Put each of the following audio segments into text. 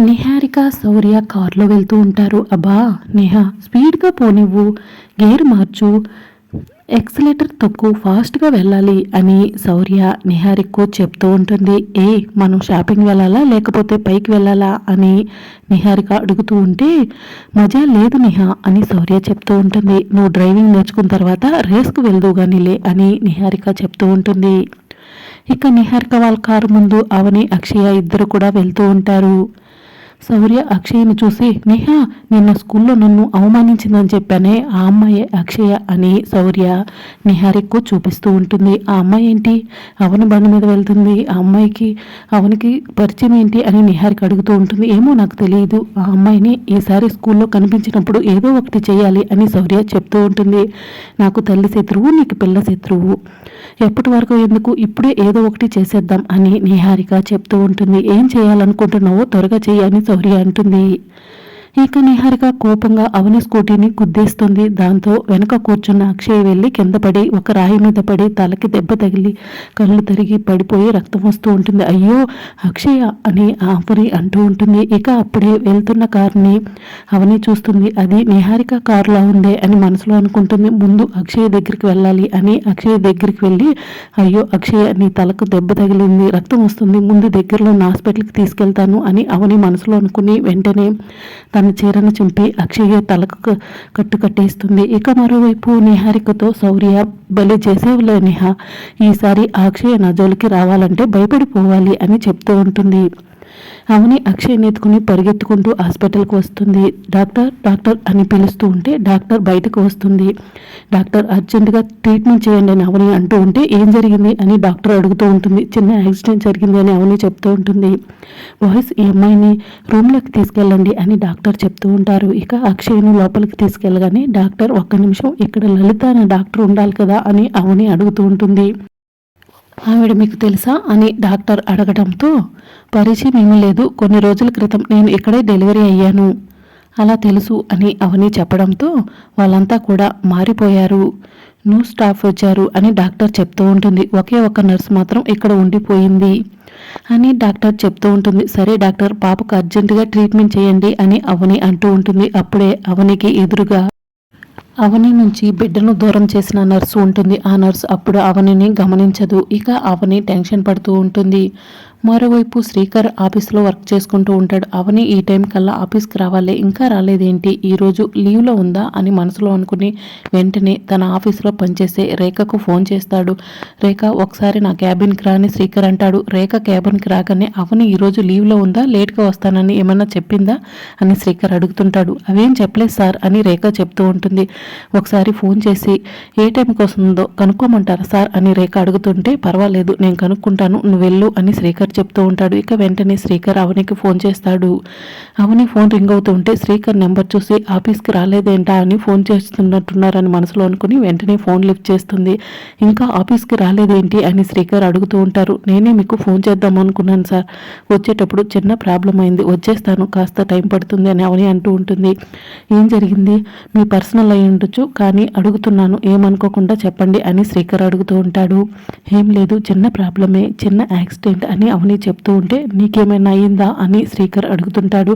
నిహారిక శౌర్య కారులో వెళ్తూ ఉంటారు. అబ్బా నిహా స్పీడ్గా పోనివ్వు గేర్ మార్చు ఎక్సలేటర్ తక్కువ ఫాస్ట్గా వెళ్ళాలి అని శౌర్య నిహారికకు చెప్తూ ఉంటుంది. ఏ మనం షాపింగ్ వెళ్ళాలా లేకపోతే పైకి వెళ్ళాలా అని నిహారిక అడుగుతూ ఉంటే మజా లేదు నిహా అని శౌర్య చెప్తూ ఉంటుంది. నువ్వు డ్రైవింగ్ నేర్చుకున్న తర్వాత రేస్కు వెళ్దు కానీలే అని నిహారిక చెప్తూ ఉంటుంది. ఇక నిహారిక వాళ్ళ కారు ముందు అవని అక్షయ ఇద్దరు కూడా వెళ్తూ ఉంటారు. శౌర్య అక్షయ్ని చూసి నేహా నిన్న స్కూల్లో నన్ను అవమానించిందని చెప్పానే ఆ అమ్మాయి అక్షయ అని శౌర్య నిహారిక్కు చూపిస్తూ ఉంటుంది. ఆ అమ్మాయి ఏంటి? అవని బండి మీద వెళ్తుంది. ఆ అమ్మాయికి అవనికి పరిచయం ఏంటి అని నిహారిక అడుగుతూ ఉంటుంది. ఏమో నాకు తెలియదు ఆ అమ్మాయిని ఈసారి స్కూల్లో కనిపించినప్పుడు ఏదో ఒకటి చేయాలి అని శౌర్య చెప్తూ ఉంటుంది. నాకు తల్లి శత్రువు నీకు పిల్ల శత్రువు. ఎప్పటి వరకు ఎందుకు ఇప్పుడే ఏదో ఒకటి చేసేద్దాం అని నిహారిక చెప్తూ ఉంటుంది. ఏం చేయాలనుకుంటున్నావో త్వరగా చేయని శౌర్య అంటుంది. ఇక నిహారిక కోపంగా అవని స్కూటీని గుద్దేస్తుంది. దాంతో వెనక కూర్చున్న అక్షయ్ వెళ్ళి కింద పడి ఒక రాయి మీద పడి తలకి దెబ్బ తగిలి కళ్ళు తిరిగి పడిపోయి రక్తం వస్తూ ఉంటుంది. అయ్యో అక్షయ అని ఆపరి అంటూ ఉంటుంది. ఇక అప్పుడే వెళ్తున్న కారుని అవని చూస్తుంది. అది నిహారిక కారులా ఉందే అని మనసులో అనుకుంటుంది. ముందు అక్షయ్ దగ్గరికి వెళ్ళాలి అని అక్షయ్ దగ్గరికి వెళ్ళి అయ్యో అక్షయ నీ తలకు దెబ్బ తగిలింది రక్తం వస్తుంది ముందు దగ్గరలో ఉన్న హాస్పిటల్కి తీసుకెళ్తాను అని అవని మనసులో అనుకుని వెంటనే తన చీరను చింపి అక్షయ్య తలకు కట్టు కట్టేస్తుంది. ఇక మరోవైపు నిహారికతో శౌర్య బలి చేసేవులే నిహా ఈసారి ఆ అక్షయ నా జోలికి రావాలంటే భయపడిపోవాలి అని చెప్తూ ఉంటుంది. అవని అక్షయ్ ఎత్తుకుని పరిగెత్తుకుంటూ హాస్పిటల్కి వస్తుంది. డాక్టర్ డాక్టర్ అని పిలుస్తూ ఉంటే డాక్టర్ బయటకు వస్తుంది. డాక్టర్ అర్జెంటుగా ట్రీట్మెంట్ చేయండి అని అవని అంటూ ఉంటే ఏం జరిగింది అని డాక్టర్ అడుగుతూ ఉంటుంది. చిన్న యాక్సిడెంట్ జరిగింది అని అవని చెప్తూ ఉంటుంది. బాయ్స్ ఈ అమ్మాయిని రూమ్లోకి తీసుకెళ్ళండి అని డాక్టర్ చెప్తూ ఉంటారు. ఇక అక్షయ్ను లోపలికి తీసుకెళ్ళగానే డాక్టర్ ఒక్క నిమిషం ఇక్కడ లలిత అనే డాక్టర్ ఉండాలి కదా అని అవని అడుగుతూ ఉంటుంది. ఆవిడ మీకు తెలుసా అని డాక్టర్ అడగడంతో పరిచయం ఏమీ లేదు. కొన్ని రోజుల క్రితం నేను ఇక్కడే డెలివరీ అయ్యాను. అలా తెలుసు అని అవని చెప్పడంతో వాళ్ళంతా కూడా మారిపోయారు. న్యూ స్టాఫ్ వచ్చారు అని డాక్టర్ చెప్తూ ఉంటుంది. ఒకే ఒక్క నర్స్ మాత్రం ఇక్కడ ఉండిపోయింది అని డాక్టర్ చెప్తూ ఉంటుంది. సరే డాక్టర్ పాపకు అర్జెంటుగా ట్రీట్మెంట్ చేయండి అని అవని అంటూ ఉంటుంది. అప్పుడే అవనికి ఎదురుగా అవని నుంచి బిడ్డను దూరం చేసిన నర్సు ఉంటుంది. ఆ నర్సు అప్పుడు అవనిని గమనించదు. ఇక అవని టెన్షన్ పడుతూ ఉంటుంది. మరోవైపు శ్రీకర్ ఆఫీస్లో వర్క్ చేసుకుంటూ ఉంటాడు. అవని ఈ టైం కల్లా ఆఫీస్కి రావాలి ఇంకా రాలేదేంటి? ఈరోజు లీవ్లో ఉందా అని మనసులో అనుకుని వెంటనే తన ఆఫీస్లో పనిచేసే రేఖకు ఫోన్ చేస్తాడు. రేఖ ఒకసారి నా క్యాబిన్కి రాని శ్రీకర్ అంటాడు. రేఖ క్యాబిన్కి రాగానే అవని ఈరోజు లీవ్లో ఉందా? లేట్గా వస్తానని ఏమన్నా చెప్పిందా? అని శ్రీకర్ అడుగుతుంటాడు. అవేం చెప్పలేదు సార్ అని రేఖ చెప్తూ ఉంటుంది. ఒకసారి ఫోన్ చేసి ఏ టైంకి వస్తుందో కనుక్కోమంటారా సార్? అని రేఖ అడుగుతుంటే పర్వాలేదు నేను కనుక్కుంటాను నువ్వు వెళ్ళు అని శ్రీకర్ చెప్తూ ఉంటాడు ఇక వెంటనే శ్రీకర్ అవనికి ఫోన్ చేస్తాడు. అవని ఫోన్ రింగ్ అవుతుంటే శ్రీకర్ నెంబర్ చూసి ఆఫీస్కి రాలేదేంటా? అని ఫోన్ చేస్తున్నట్టున్నారని మనసులో అనుకుని వెంటనే ఫోన్ లిఫ్ట్ చేస్తుంది. ఇంకా ఆఫీస్కి రాలేదేంటి? అని శ్రీకర్ అడుగుతూ ఉంటారు. నేనే మీకు ఫోన్ చేద్దాం అనుకున్నాను సార్. వచ్చేటప్పుడు చిన్న ప్రాబ్లం అయింది. వచ్చేస్తాను. కాస్త టైం పడుతుంది అని అవని అంటూ ఉంటుంది. ఏం జరిగింది? మీ పర్సనల్ అయి ఉండొచ్చు కానీ అడుగుతున్నాను. ఏమనుకోకుండా చెప్పండి అని శ్రీకర్ అడుగుతూ ఉంటాడు. ఏం లేదు. చిన్న ప్రాబ్లమే. చిన్న యాక్సిడెంట్ అని అవని చెప్తూ ఉంటే నీకేమైనా అయ్యిందా? అని శ్రీకర్ అడుగుతుంటాడు.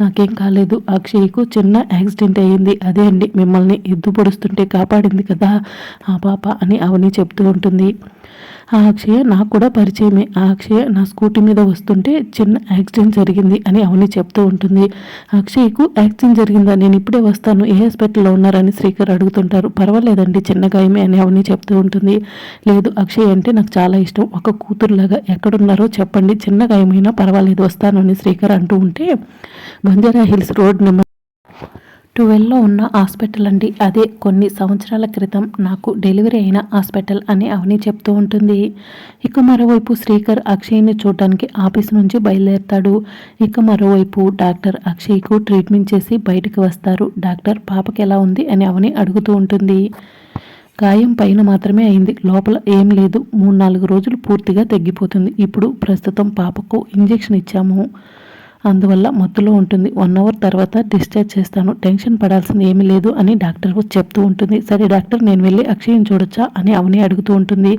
నాకేం కాలేదు అక్షయ్కు చిన్న యాక్సిడెంట్ అయ్యింది. అదే అండి మిమ్మల్ని ఎద్దు పొడుస్తుంటే కాపాడింది కదా ఆ పాప అని అవని చెప్తూ ఉంటుంది. ఆ అక్షయ నాకు కూడా పరిచయమే. ఆ అక్షయ నా స్కూటీ మీద వస్తుంటే చిన్న యాక్సిడెంట్ జరిగింది అని అవని చెప్తూ ఉంటుంది. అక్షయ్కు యాక్సిడెంట్ జరిగిందా? నేను ఇప్పుడే వస్తాను. ఏ హాస్పిటల్లో ఉన్నారని శ్రీకర్ అడుగుతుంటారు. పర్వాలేదండి చిన్న గాయమే అని అవని చెప్తూ ఉంటుంది. లేదు అక్షయ్ అంటే నాకు చాలా ఇష్టం. ఒక కూతురులాగా ఎక్కడున్నారో చెప్పండి. చిన్న గాయమైనా పర్వాలేదు వస్తాను అని శ్రీకర్ అంటూ ఉంటే బంజారా హిల్స్ రోడ్ నెంబర్ ట్వెల్వ్లో ఉన్న హాస్పిటల్ అండి. అదే కొన్ని సంవత్సరాల క్రితం నాకు డెలివరీ అయిన హాస్పిటల్ అని అవని చెప్తూ ఉంటుంది. ఇక మరోవైపు శ్రీకర్ అక్షయ్ని చూడడానికి ఆఫీస్ నుంచి బయలుదేరుతాడు. ఇక మరోవైపు డాక్టర్ అక్షయ్కు ట్రీట్మెంట్ చేసి బయటకు వస్తారు. డాక్టర్ పాపకి ఎలా ఉంది? అని అవని అడుగుతూ ఉంటుంది. గాయం పైన మాత్రమే అయింది. లోపల ఏం లేదు. మూడు నాలుగు రోజులు పూర్తిగా తగ్గిపోతుంది. ఇప్పుడు ప్రస్తుతం పాపకు ఇంజెక్షన్ ఇచ్చాము. అందువల్ల మత్తులో ఉంటుంది. వన్ అవర్ తర్వాత డిశ్చార్జ్ చేస్తాను. టెన్షన్ పడాల్సింది ఏమీ లేదు అని డాక్టర్ చెప్తూ ఉంటుంది. సరే డాక్టర్ నేను వెళ్ళి అక్షయ్ని చూడొచ్చా అని అవని అడుగుతూ ఉంటుంది.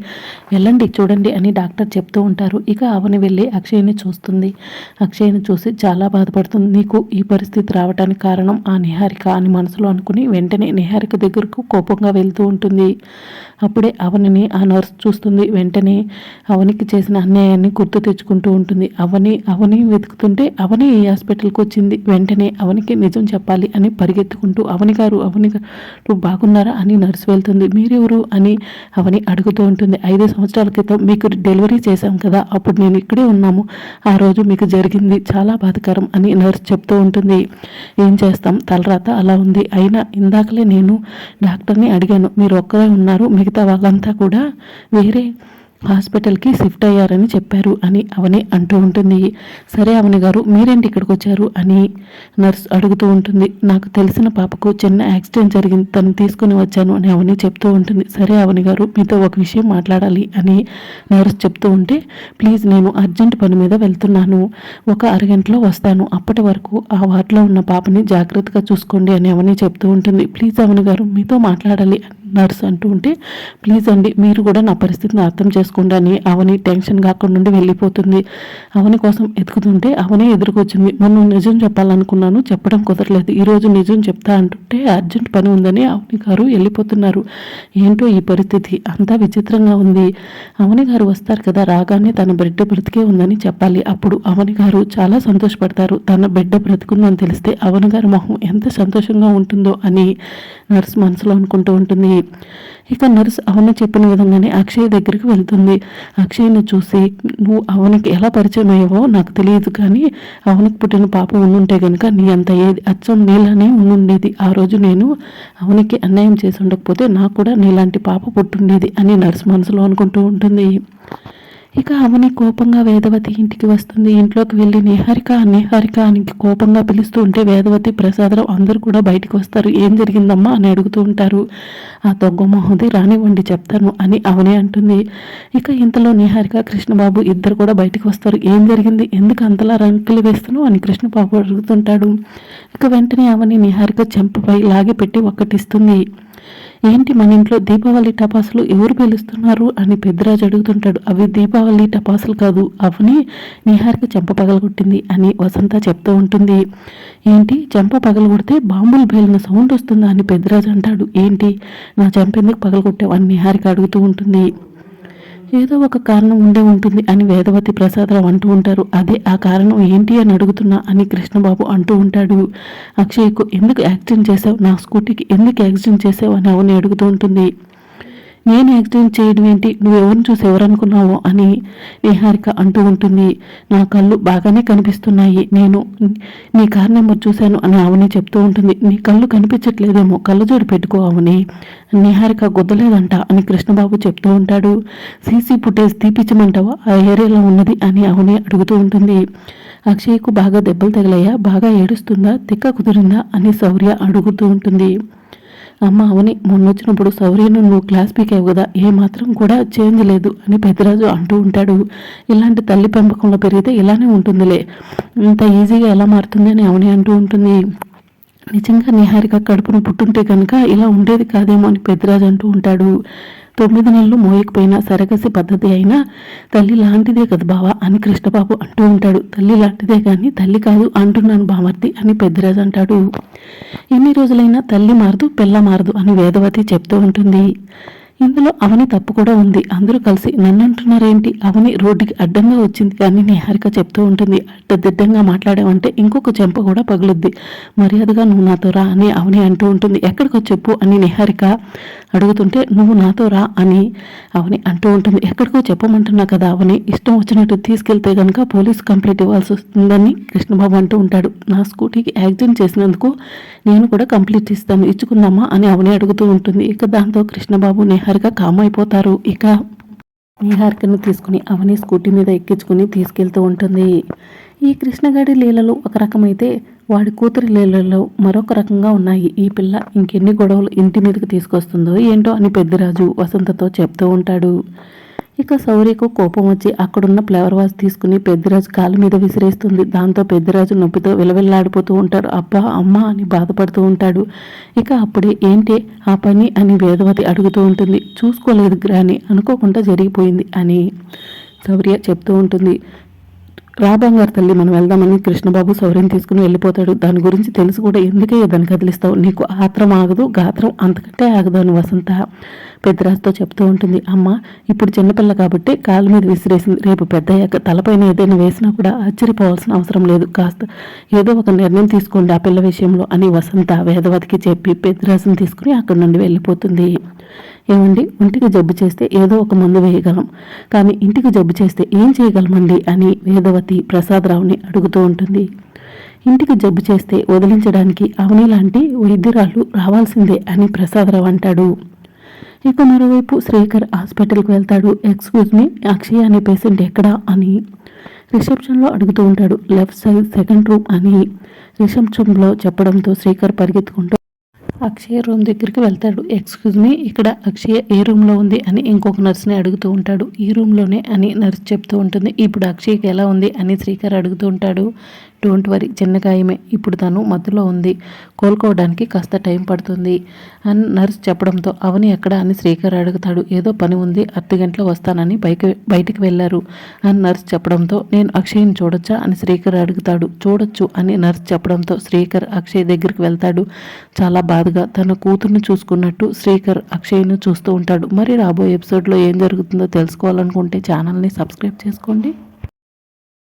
వెళ్ళండి చూడండి అని డాక్టర్ చెప్తూ ఉంటారు. ఇక అవని వెళ్ళి అక్షయ్ని చూస్తుంది. అక్షయ్ని చూసి చాలా బాధపడుతుంది. నీకు ఈ పరిస్థితి రావడానికి కారణం ఆ నిహారిక అని మనసులో అనుకుని వెంటనే నిహారిక దగ్గరకు కోపంగా వెళ్తూ ఉంటుంది. అప్పుడే అవనిని ఆ నర్స్ చూస్తుంది. వెంటనే అవనికి చేసిన అన్యాయాన్ని గుర్తు తెచ్చుకుంటూ ఉంటుంది. అవని అవని వెతుకుతుంటే అవని ఈ హాస్పిటల్కి వచ్చింది. వెంటనే అవనికి నిజం చెప్పాలి అని పరిగెత్తుకుంటూ అవని గారు అవని గారు బాగున్నారా అని నర్స్ వెళ్తుంది. మీరెవరు అని అవని అడుగుతూ ఉంటుంది. ఐదు సంవత్సరాల క్రితం మీకు డెలివరీ చేశాం కదా అప్పుడు నేను ఇక్కడే ఉన్నాము. ఆ రోజు మీకు జరిగింది చాలా బాధకరం అని నర్స్ చెప్తూ ఉంటుంది. ఏం చేస్తాం? తలరాత అలా ఉంది. అయినా ఇందాకలే నేను డాక్టర్ని అడిగాను. మీరు ఒక్కరే ఉన్నారు మిగతా వాళ్ళంతా కూడా వేరే హాస్పిటల్కి షిఫ్ట్ అయ్యారని చెప్పారు అని అవని అంటూ ఉంటుంది. సరే అవని గారు మీరేంటి ఇక్కడికి వచ్చారు అని నర్స్ అడుగుతూ ఉంటుంది. నాకు తెలిసిన పాపకు చిన్న యాక్సిడెంట్ జరిగింది తను తీసుకుని వచ్చాను అని అవని చెప్తూ ఉంటుంది. సరే అవని గారు మీతో ఒక విషయం మాట్లాడాలి అని నర్స్ చెప్తూ ఉంటే ప్లీజ్ నేను అర్జెంట్ పని మీద వెళ్తున్నాను. ఒక అరగంటలో వస్తాను. అప్పటి వరకు ఆ వార్డులో ఉన్న పాపని జాగ్రత్తగా చూసుకోండి అని అవని చెప్తూ ఉంటుంది. ప్లీజ్ అవని గారు మీతో మాట్లాడాలి నర్స్ అంటూ ఉంటే ప్లీజ్ అండి మీరు కూడా నా పరిస్థితిని అర్థం చేసుకోండి అని అవని టెన్షన్ కాకుండా నుండి వెళ్ళిపోతుంది. అవని కోసం ఎతుకుతుంటే అవనే ఎదురుకొచ్చింది. మొన్న నిజం చెప్పాలనుకున్నాను చెప్పడం కుదరలేదు. ఈరోజు నిజం చెప్తా అంటుంటే అర్జెంట్ పని ఉందని అవని గారు వెళ్ళిపోతున్నారు. ఏంటో ఈ పరిస్థితి? అంతా విచిత్రంగా ఉంది. అవని గారు వస్తారు కదా రాగానే తన బిడ్డ బ్రతికే ఉందని చెప్పాలి. అప్పుడు అవని గారు చాలా సంతోషపడతారు. తన బిడ్డ బ్రతుకుందని తెలిస్తే అవని గారి మొహం ఎంత సంతోషంగా ఉంటుందో అని నర్స్ మనసులో అనుకుంటూ ఉంటుంది. ఇక నర్స్ అవని చెప్పిన విధంగానే అక్షయ్ దగ్గరికి వెళ్తుంది. అక్షయ్ని చూసి నువ్వు అవనికి ఎలా పరిచయం అయ్యావో నాకు తెలియదు కానీ అవనికి పుట్టిన పాప ఉండుంటే కనుక నీ అంత ఏది అచ్చం నీలానే ఉండుండేది. ఆ రోజు నేను అవనికి అన్యాయం చేసి ఉండకపోతే నాకు కూడా నీలాంటి పాప పుట్టుండేది అని నర్స్ మనసులో అనుకుంటూ ఉంటుంది. ఇక అవని కోపంగా వేదవతి ఇంటికి వస్తుంది. ఇంట్లోకి వెళ్ళి నిహారిక నిహారిక అని కోపంగా పిలుస్తూ ఉంటే వేదవతి ప్రసాదరావు అందరూ కూడా బయటకు వస్తారు. ఏం జరిగిందమ్మా అని అడుగుతూ ఉంటారు. ఆ తొగ్గమోహది రానివ్వండి చెప్తాను అని అవని అంటుంది. ఇక ఇంతలో నిహారిక కృష్ణబాబు ఇద్దరు కూడా బయటకు వస్తారు. ఏం జరిగింది? ఎందుకు అంతలా రంకులు వేస్తున్నావు అని కృష్ణబాబు అడుగుతుంటాడు. ఇక వెంటనే అవని నిహారిక చెంపపై లాగి పెట్టి ఒక్కటిస్తుంది. ఏంటి మన ఇంట్లో దీపావళి టపాసులు ఎవరు పిలుస్తున్నారు అని పెద్దరాజు అడుగుతుంటాడు. అవి దీపావళి టపాసులు కాదు అవని నిహారిక చెంప పగలగొట్టింది అని వసంత చెప్తూ ఉంటుంది. ఏంటి చెంప పగలగొడితే బాంబులు పేలిన సౌండ్ వస్తుందా అని పెద్దరాజు అంటాడు. ఏంటి నా చెంప ఎందుకు పగలగొట్టావు అని నిహారిక అడుగుతూ ఉంటుంది. ఏదో ఒక కారణం ఉండే ఉంటుంది అని వేదవతి ప్రసాదరావు అంటూ ఉంటారు. అదే ఆ కారణం ఏంటి అని అడుగుతున్నా అని కృష్ణబాబు అంటూ ఉంటాడు. అక్షయ్కు ఎందుకు యాక్సిడెంట్ చేసావు నా స్కూటీకి ఎందుకు యాక్సిడెంట్ చేసావు అని అవని అడుగుతూ ఉంటుంది. నేను యాక్సిడెంట్ చేయడం ఏంటి? నువ్వు ఎవరిని చూసి ఎవరనుకున్నావో అని నిహారిక అంటూ ఉంటుంది. నా కళ్ళు బాగానే కనిపిస్తున్నాయి. నేను నీ కార్ నెంబర్ చూశాను అని అవని చెప్తూ ఉంటుంది. నీ కళ్ళు కనిపించట్లేదేమో. కళ్ళజోడు పెట్టుకో అవని నిహారిక గుద్దలేదంట అని కృష్ణబాబు చెప్తూ ఉంటాడు. సీసీ ఫుటేజ్ తీపించమంటావా ఆ ఏరియాలో ఉన్నది అని ఆవుని అడుగుతూ ఉంటుంది. అక్షయ్కు బాగా దెబ్బలు తగిలాయా? బాగా ఏడుస్తుందా? తిక్క కుదిరిందా? అని శౌర్య అడుగుతూ ఉంటుంది. అమ్మ అవని మొన్న వచ్చినప్పుడు శౌర్యను నువ్వు క్లాస్ పీకావు కదా ఏమాత్రం కూడా చేంజ్ లేదు అని పెద్దరాజు అంటూ ఉంటాడు. ఇలాంటి తల్లి పెంపకంలో పెరిగితే ఇలానే ఉంటుందిలే. ఇంత ఈజీగా ఎలా మారుతుంది అని అవని అంటూ ఉంటుంది. నిజంగా నిహారిక కడుపును పుట్టుంటే కనుక ఇలా ఉండేది కాదేమో అని పెద్దరాజు అంటూ ఉంటాడు. తొమ్మిది నెలలు మోయకపోయినా సరగసి పద్ధతి అయినా తల్లి లాంటిదే కదా బావా అని కృష్ణబాబు అంటూ ఉంటాడు. తల్లి లాంటిదే కానీ తల్లి కాదు అంటున్నాను బామర్ది అని పెద్దరాజు అంటాడు. ఎన్ని రోజులైనా తల్లి మారదు పిల్ల మారదు అని వేదవతి చెప్తూ ఉంటుంది. ఇందులో అవని తప్పు కూడా ఉంది. అందరూ కలిసి నన్ను అంటున్నారేంటి అవని రోడ్డుకి అడ్డంగా వచ్చింది కానీ నిహారిక చెప్తూ ఉంటుంది. అడ్డదిడ్డంగా మాట్లాడామంటే ఇంకొక చెంప కూడా పగులుద్ది. మర్యాదగా నువ్వు నాతో రా అని అవని అంటూ ఉంటుంది. ఎక్కడికో చెప్పు అని నిహారిక అడుగుతుంటే నువ్వు నాతో రా అని అవని అంటూ ఉంటుంది. ఎక్కడికో చెప్పమంటున్నా కదా అవని ఇష్టం వచ్చినట్టు తీసుకెళ్తే కనుక పోలీస్ కంప్లైంట్ ఇవ్వాల్సి వస్తుందని కృష్ణబాబు అంటూ ఉంటాడు. నా స్కూటీకి యాక్సిడెంట్ చేసినందుకు నేను కూడా కంప్లీట్ ఇస్తాను ఇచ్చుకుందామా అని అవని అడుగుతూ ఉంటుంది. ఇక దాంతో కృష్ణబాబు నిహారిక కామ్ అయిపోతారు ఇక నిహారికను తీసుకుని అవని స్కూటీ మీద ఎక్కించుకుని తీసుకెళ్తూ ఉంటుంది. ఈ కృష్ణగాడి లీలలు ఒక రకమైతే వాడి కూతురి లీలలు మరొక రకంగా ఉన్నాయి. ఈ పిల్ల ఇంకెన్ని గొడవలు ఇంటి మీదకి తీసుకొస్తుందో ఏంటో అని పెద్దరాజు వసంతతో చెప్తూ ఉంటాడు. ఇక సౌర్యకు కోపం వచ్చి అక్కడున్న ఫ్లవర్ వాజ్ తీసుకుని పెద్దరాజు కాలు మీద విసిరేస్తుంది. దాంతో పెద్దరాజు నొప్పితో విలవిల్లాడిపోతూ ఉంటారు అబ్బా అమ్మ అని బాధపడుతూ ఉంటాడు. ఇక అప్పుడే ఏంటి ఆ పని అని వేదవతి అడుగుతూ ఉంటుంది. చూసుకోలేదు గ్రాని అనుకోకుండా జరిగిపోయింది అని సౌర్య చెప్తూ ఉంటుంది. రా బంగారు తల్లి మనం వెళ్దామని కృష్ణబాబు సౌర్యం తీసుకుని వెళ్ళిపోతాడు. దాని గురించి తెలుసు కూడా ఎందుకే దాన్ని కదిలిస్తావు? నీకు ఆత్రం ఆగదు గాత్రం అంతకంటే ఆగదు అని వసంత పెద్దరాజుతో చెప్తూ ఉంటుంది. అమ్మ ఇప్పుడు చిన్నపిల్ల కాబట్టి కాలు మీద విసిరేసింది. రేపు పెద్దయ్యాక తలపైన ఏదైనా వేసినా కూడా ఆశ్చర్యపోవాల్సిన అవసరం లేదు. కాస్త ఏదో ఒక నిర్ణయం తీసుకోండి ఆ పిల్ల విషయంలో అని వసంత వేదవతికి చెప్పి పెద్దరాజుని తీసుకుని అక్కడి నుండి వెళ్ళిపోతుంది. ఏమండి? ఒంటికి జబ్బు చేస్తే ఏదో ఒక మందు వేయగలం. కానీ ఇంటికి జబ్బు చేస్తే ఏం చేయగలమండి? అని వేదవతి ప్రసాదరావుని అడుగుతూ ఉంటుంది. ఇంటికి జబ్బు చేస్తే వదిలించడానికి అవని లాంటి వైద్యురాలు రావాల్సిందే అని ప్రసాదరావు అంటాడు. ఇక మరోవైపు శ్రీకర్ హాస్పిటల్కి వెళ్తాడు. ఎక్స్క్యూజ్ మీ అక్షయ్ అనే పేషెంట్ ఎక్కడా? అని రిసెప్షన్లో అడుగుతూ ఉంటాడు. లెఫ్ట్ సైడ్ సెకండ్ రూమ్ అని రిసెప్షన్లో చెప్పడంతో శ్రీకర్ పరిగెత్తుకుంటూ అక్షయ్ రూమ్ దగ్గరికి వెళ్తాడు. ఎక్స్క్యూజ్ మీ ఇక్కడ అక్షయ్ ఏ రూమ్లో ఉంది? అని ఇంకొక నర్స్ని అడుగుతూ ఉంటాడు. ఈ రూమ్లోనే అని నర్స్ చెప్తూ ఉంటుంది. ఇప్పుడు అక్షయ్కి ఎలా ఉంది? అని శ్రీకర్ అడుగుతూ ఉంటాడు. డోంట్ వరీ చిన్న గాయమే ఇప్పుడు తను మధ్యలో ఉంది. కోలుకోవడానికి కాస్త టైం పడుతుంది. అని నర్స్ చెప్పడంతో అవని ఎక్కడ అని శ్రీకర్ అడుగుతాడు. ఏదో పని ఉంది అర్ధ గంటలో వస్తానని బయట బయటికి వెళ్ళారు అని నర్స్ చెప్పడంతో నేను అక్షయ్ని చూడొచ్చా అని శ్రీకర్ అడుగుతాడు. చూడొచ్చు అని నర్స్ చెప్పడంతో శ్రీకర్ అక్షయ్ దగ్గరికి వెళ్తాడు. చాలా బాధగా తన కూతుర్ని చూసుకున్నట్టు శ్రీకర్ అక్షయ్ను చూస్తూ ఉంటాడు. మరి రాబోయే ఎపిసోడ్లో ఏం జరుగుతుందో తెలుసుకోవాలనుకుంటే ఛానల్ని సబ్స్క్రైబ్ చేసుకోండి.